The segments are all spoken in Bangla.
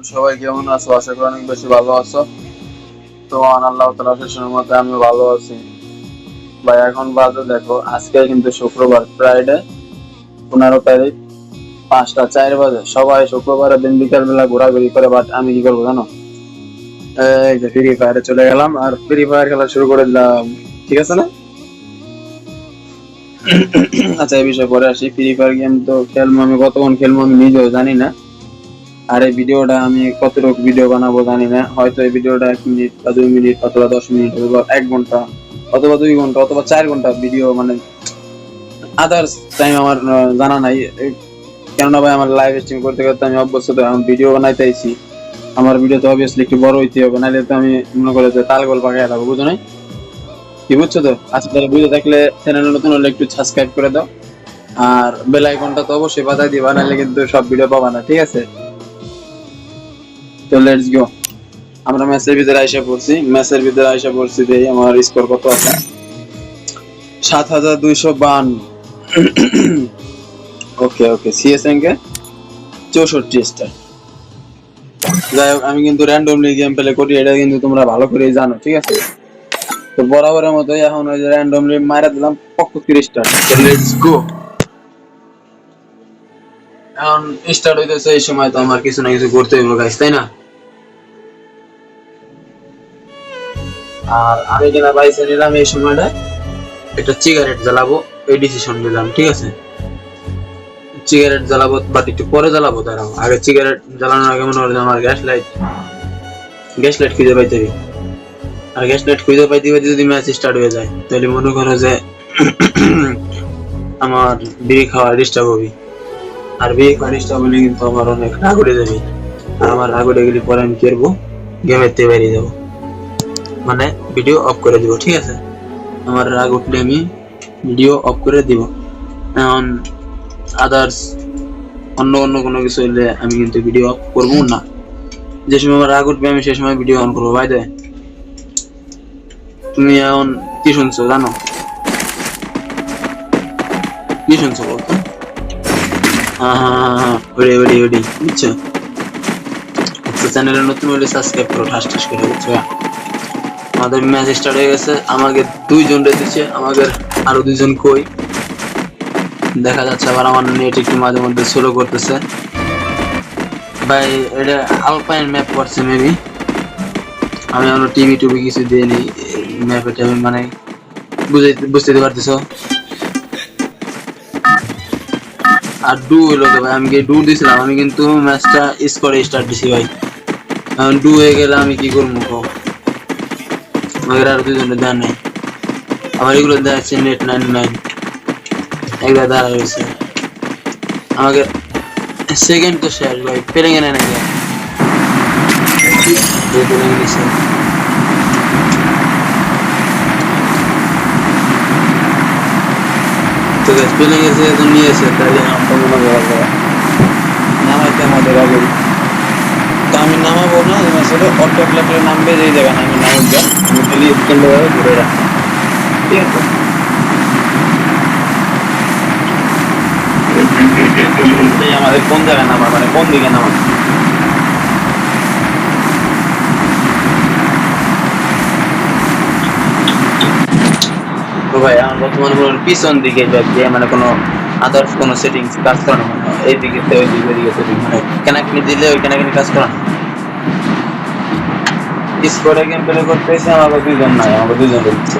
এভরিওয়ান সবাই কেমন আছো? আশা করি অনেক বেশি ভালো আছো। তো আল্লাহ তালা শেষের মধ্যে আমি ভালো আছি। ভাই, এখন বাজে দেখো, আজকে কিন্তু শুক্রবার ফ্রাইডে পনেরো তারিখ, পাঁচটা, চার বাজে। সবাই শুক্রবারের দিন বিকাল বেলা ঘোরাঘুরি করে বাট আমি কি করব জানো? এই যে ফ্রি ফায়ারে চলে গেলাম, আর ফ্রি ফায়ার খেলা শুরু করে দিলাম। ঠিক আছে না? আচ্ছা এই বিষয়ে পরে আসি। ফ্রি ফায়ার গেম তো খেলব আমি, কতক্ষণ খেলব আমি নিজেও জানি না। আর এই ভিডিওটা আমি কতটুকু ভিডিও বানাবো জানি না। হয়তো এই ভিডিওটা এক মিনিট বা দুই মিনিট অথবা দশ মিনিট অথবা এক ঘণ্টা অথবা দুই ঘণ্টা অথবা চার ঘণ্টা ভিডিও মানে আদার্স টাইম আমার জানা নাই। কেননা ভাই, আমার লাইভ স্ট্রিম করতে করতে আমি অভ্যস্ত আমি ভিডিও বানাইতে আইছি। আমার ভিডিও তো অবভিয়াসলি একটু বড় হইতে হবে, নাহলে তো আমি মনে করে যে তাল গোল পাকাই যাব, বুঝো নাই? কি বুঝছ তো? আজকে তাহলে বুঝে থাকলে চ্যানেলে নতুন হলে একটু সাবস্ক্রাইব করে দাও। আর বেল আইকনটা তো অবশ্যই বাজাই দিবা, নাহলে কিন্তু সব ভিডিও পাবা না, ঠিক আছে? তো লেটস গো আমরা ম্যাচের ভিতরে আইসা পড়ছি ম্যাচের ভিতরে আইসা পড়ছি দেই আমার স্কোর কত আছে। সাত হাজার দুইশো বান ওকে ওকে সিএসএন কে চৌষট্টি স্টার যাই হোক, আমি কিন্তু র্যান্ডমলি গেম প্লে করি, এটা কিন্তু তোমরা ভালো করে জানো, ঠিক আছে? তো বরাবরের মতো এখন ওই যে র্যান্ডমলি মারা দিলাম পঁয়ত্রিশ স্টার লেটস গো এখন স্টার্ট হইতেছে এই সময়, তো আমার কিছু না কিছু করতে হইব গাইস তাই না? আর আমি কিনা বাইসে নিলাম এই সময়টা, একটা সিগারেট জ্বালাবো, এই ডিসিশন নিলাম, ঠিক আছে? সিগারেট জ্বালাবো বাট একটু পরে জ্বালাবো, দাঁড়াও। আগে সিগারেট জ্বালানোর আগে মনে হলো আমার গ্যাস লাইট গ্যাস লাইট খুঁজে পাইতে হবে। আর গ্যাস লাইট খুঁজে পাইতে পাইতে যদি ম্যাচ স্টার্ট হয়ে যায়, তাহলে মনে করো যে আমার বিড়ি খাওয়া ডিস্টার্ব হবে। আর বিয়ে ডিস্টার্ব হলে কিন্তু আমার অনেক রাগ যাবে। আর আমার রাগ গেলে পরে আমি কি করব? গেমের থেকে বেরিয়ে যাব। মানে ভিডিও অফ করে দিব, ঠিক আছে? আমার রাগ উঠলে আমি ভিডিও অফ করে দিব। এখন আদার্স অন্য অন্য কোনো কিছু হলে আমি কিন্তু ভিডিও অফ করব না। যে সময় আমার রাগ উঠবে, আমি সেই সময় ভিডিও অন করব ভাই দে তুমি এখন কি শুনছো, জানো? কি শুনছো বলতো হ্যাঁ হ্যাঁ হ্যাঁ ওরে ওরে ওরে বুঝছ? তো চ্যানেলে নতুন হলে সাবস্ক্রাইব করো, ঠাস ঠাস করে, বুঝছ? আমাদের ম্যাচ স্টার্ট হয়ে গেছে। আমাকে দুইজন রেখেছে। আমাদের আরও দুইজন কই? দেখা যাচ্ছে আবার আমার নেট একটু মাঝে মধ্যে স্লো করতেছে। ভাই, এটা আলপাইন ম্যাপ করছে মেবি আমি আমার টিভি টুবি কিছু দিইনি। ম্যাপে আমি মানে বুঝাইতে বুঝতে পারতেছো। আর ডু হইল তো ভাই, আমি কি ডু দিছিলাম? আমি কিন্তু ম্যাচটা স্কোরে স্টার্ট দিছি ভাই। ডু হয়ে গেলে আমি কি করব? কও আমাদের আর দুজনের দেওয়ার নেই আমার এগুলো দেখাচ্ছে নেট নাইন নাইন একবার দাঁড়া রয়েছে আমাকে সেকেন্ড তো শেষ ভাই পেরে গেলে নাকি পেরে গেছে তো গ্যাস পেলে গেছে এখন নিয়েছে তাহলে আমরা মনে করা যায় নামাইতে আমাদের আগে তো আমি নামাবো না আমি আসলে অটো লাগলে নামবে যেই জায়গা না আমি নামব যা আমি খালি স্ট্যান্ড ঘুরে রাখি ঠিক আছে? আমাদের কোন জায়গায় নামা? মানে কোন দিকে নামা? ভাই, আমার বর্তমানে পিছন দিকে যাচ্ছে মানে কোনো আদার্স কোনো সেটিংস কাজ করে না। এই দিকে ওই দিকে সেটিং মানে কেনাকানি দিলে ওই কেনাকানি কাজ করে না। স্কোরে গেম প্লে দুইজন নাই, আমাকে দিচ্ছে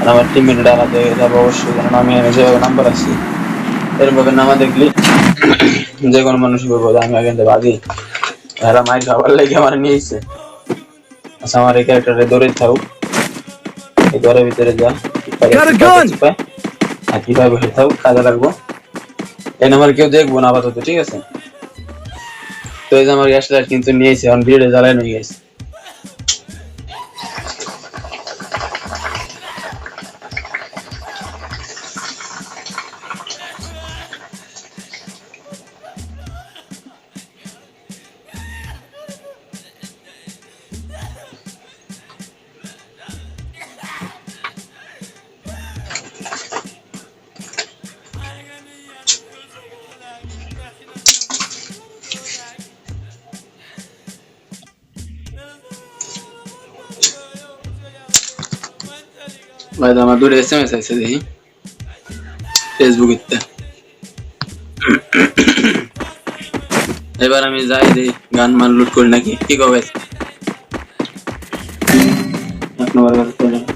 আর আমার টিমমেট আলাদা হয়ে অবশ্যই, কারণ আমি যে নাম্বার আছি এরভাবে নামা দেখলি যে কোনো মানুষ বলব আমি আগে থেকে আগে মাই খাবার লাগে আমার নিয়েছে। আচ্ছা আমার এই ক্যারেক্টারে দৌড়ে থাকুক এই ঘরের ভিতরে যা! আর কীভাবে বের থাও কাজে লাগবো। এই নাম্বার কেউ দেখব না আপাতত ঠিক আছে? তো এই যে আমার গ্যাস লাইট কিন্তু নিয়েছে এখন ভিড়ে জ্বালানো নিয়ে গেছে। ভাই আমার দূরে এস এম এস আছে দেখি ফেসবুক ইতে এবার আমি যাই দেই গান মান লুট করি নাকি কি কবে আপনার কাছে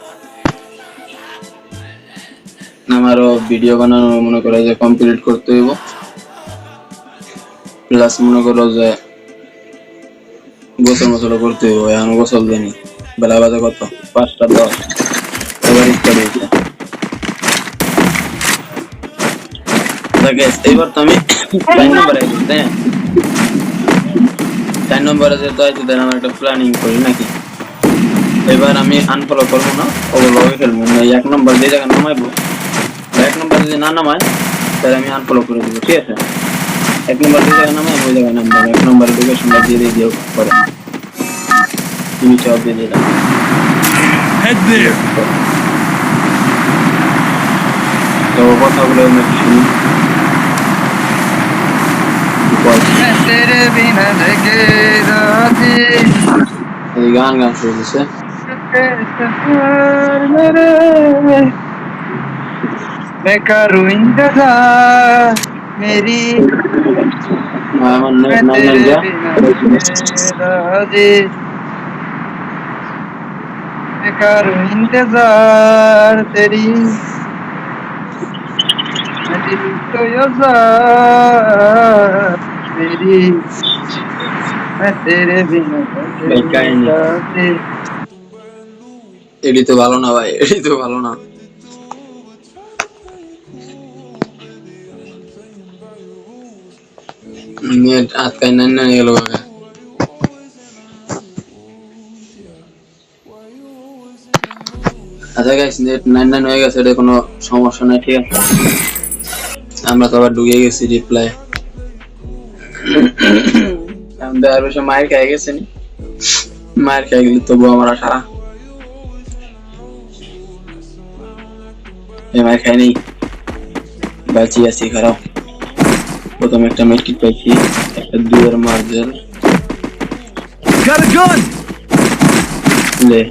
আমারও ভিডিও বানানো, মনে করো যে কমপ্লিট করতে হইব। প্লাস মনে করো যে গোসল মোসল করতে হইব, এখন গোসল দেনি বেলা বাজে কত? পাঁচটা দশ। এবার এইবার তো আমি চার নম্বরে আছি তাই চার নম্বরে আমার একটা প্ল্যানিং করি নাকি? এবার আমি আনফলো করব না ওগুলো খেলব এক নম্বর দিয়ে জায়গায় নামাইবো এক নম্বর যদি না নামায় তাহলে আমি আনফলো করে দেবো ঠিক আছে এক নম্বর দুই জায়গায় নামায় ওই জায়গায় নামবো এক নম্বর লোকেশনটা দিয়ে দিয়ে দিও করে তুমি চাপ দিয়ে দিলাম Head there. তো কথাগুলো আমরা শুনি গান গান শুনতেছে मैं करूँ इंतजार मेरी আমার নেট मैं নাই নাই तेरे যা बिना जगे राती मैं करूँ इंतजार तेरी मैं दिल तो यार तेरी मैं तेरे बिना जगे बेकार नहीं। राती এডি তো ভালো না ভাই এডি তো ভালো না নেট আটকাই নাই না গেল কাকা আচ্ছা গাইস নেট নাইন নাইন হয়ে গেছে এটা কোনো সমস্যা নাই, ঠিক আছে? আমরা তো আবার ঢুকে গেছি রিপ্লাই আমাদের আর বেশি মায়ের খেয়ে গেছে নি। মায়ের খেয়ে গেলে তবু আমার আশা এবার খাই নেই। বাঁচি আছি খারাপ। প্রথমে একটা মেটকিট পাইছি একটা দুয়ের মার্জেল. লে।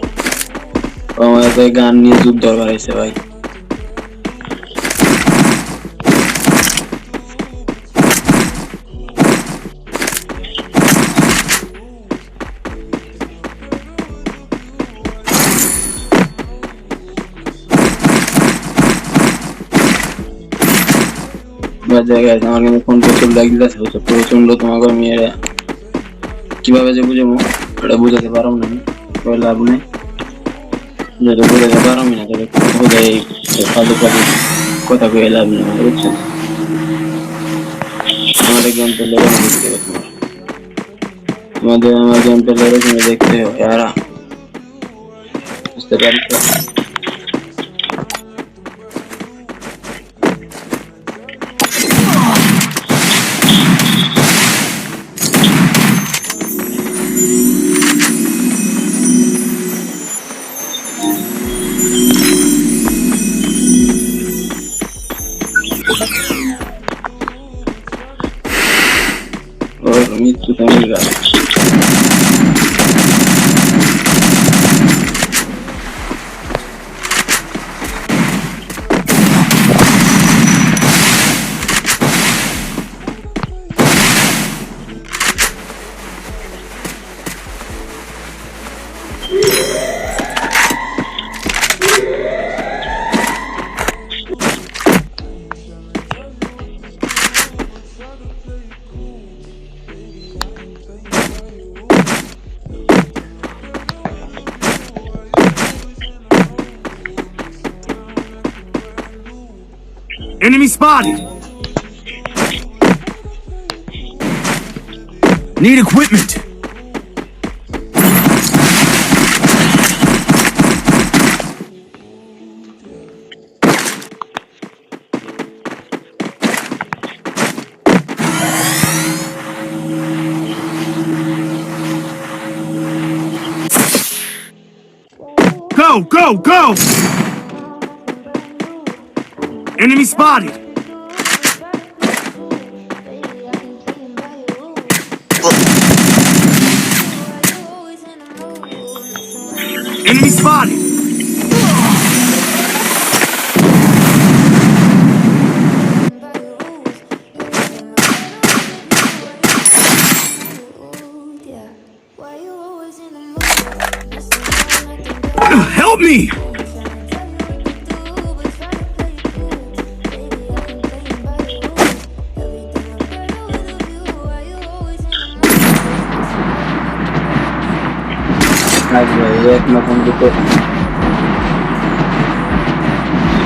গান নিয়ে যুদ্ধ হয়েছে ভাই। এবার জায়গায় আছে, আমার কিন্তু ফোন প্রচুর লাগতেছে প্রচণ্ড তোমাকে মেয়েরা। কীভাবে যে বুঝব? এটা বুঝাতে পারো না ওই লাভ নেই। যদি বুঝাতে পারো না তবে বোঝাই ফালতু ফালতু কথা কয়ে লাভ নেই বুঝছ আমাদের গেম পেলে দেখতে তোমার। তোমাদের আমার গেম পেলে দেখতে হবে আর বুঝতে পারছ Enemy spotted. Need equipment. Go, go, go! Enemy spotted! Enemy spotted! Help me! লাগবে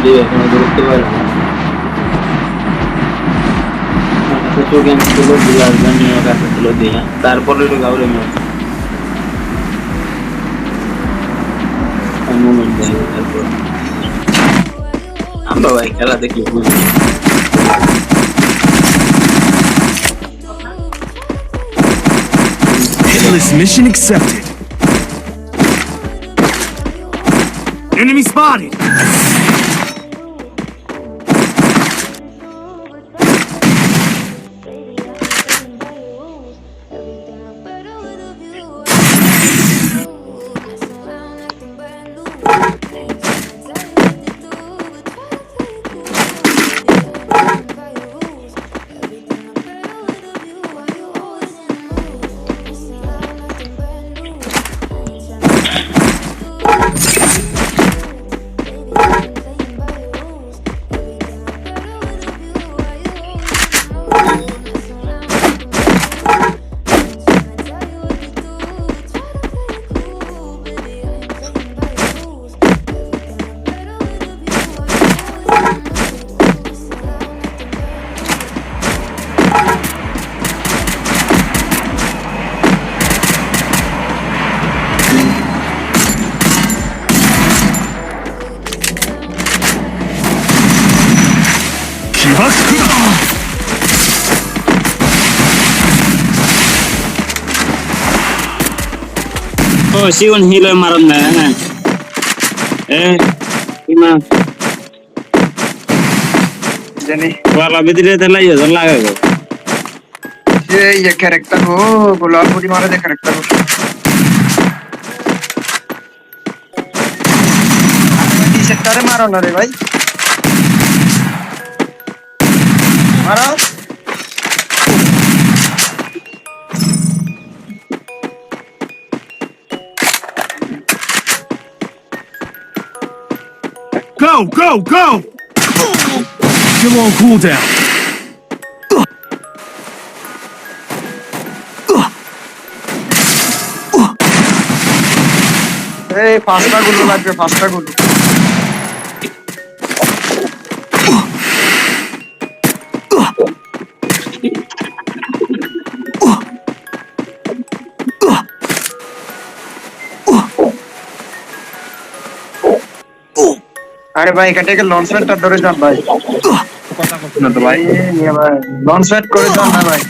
এই এখনও ধরতে পারে না। ছোট গেম আসবেন, নিয়ে কাছে দিয়ে। তারপরে আমরা ভাই খেলা দেখলে বুঝি accepted. Enemy spotted! 起爆だโอ้ชิวันฮีเลยมารันนะเอ๊ะที่มาเจนี่ว่าเราไม่ได้เล่นอะไรอยู่ตอนแรกก็เฮ้ยอย่าแคร์ตันโอ้บุลาบุรีมาเลยแคร์ตัน সেক্টরে মারো না রে ভাই মারো Go, go, go! Still on cooldown. এই পাঁচটা গুলো লাগবে পাঁচটা গুলো আরে ভাই এটা থেকে লঞ্চ প্যাডটা ধরে যান ভাই। না তো ভাই। ভাই লঞ্চ প্যাড করে যান না ভাই।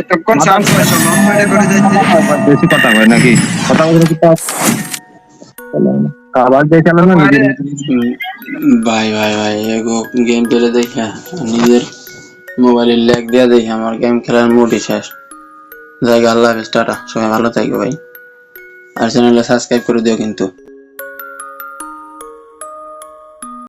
এতক্ষণ চান্স পাইছো লঞ্চ প্যাডে করে যাইতে। বেশি কথা হয় নাকি? কথা বলে কি পাস আবার দেখে না ভাই ভাই ভাই এগো গেম পেলে দেখা, নিজের মোবাইলের ল্যাগ দেওয়া দেখে আমার গেম খেলার মোটই শেষ। জায়গা আল্লাহ হাফেজ, টাটা। সবাই ভালো থাকবে ভাই। আর চ্যানেলটা সাবস্ক্রাইব করে দিও কিন্তু।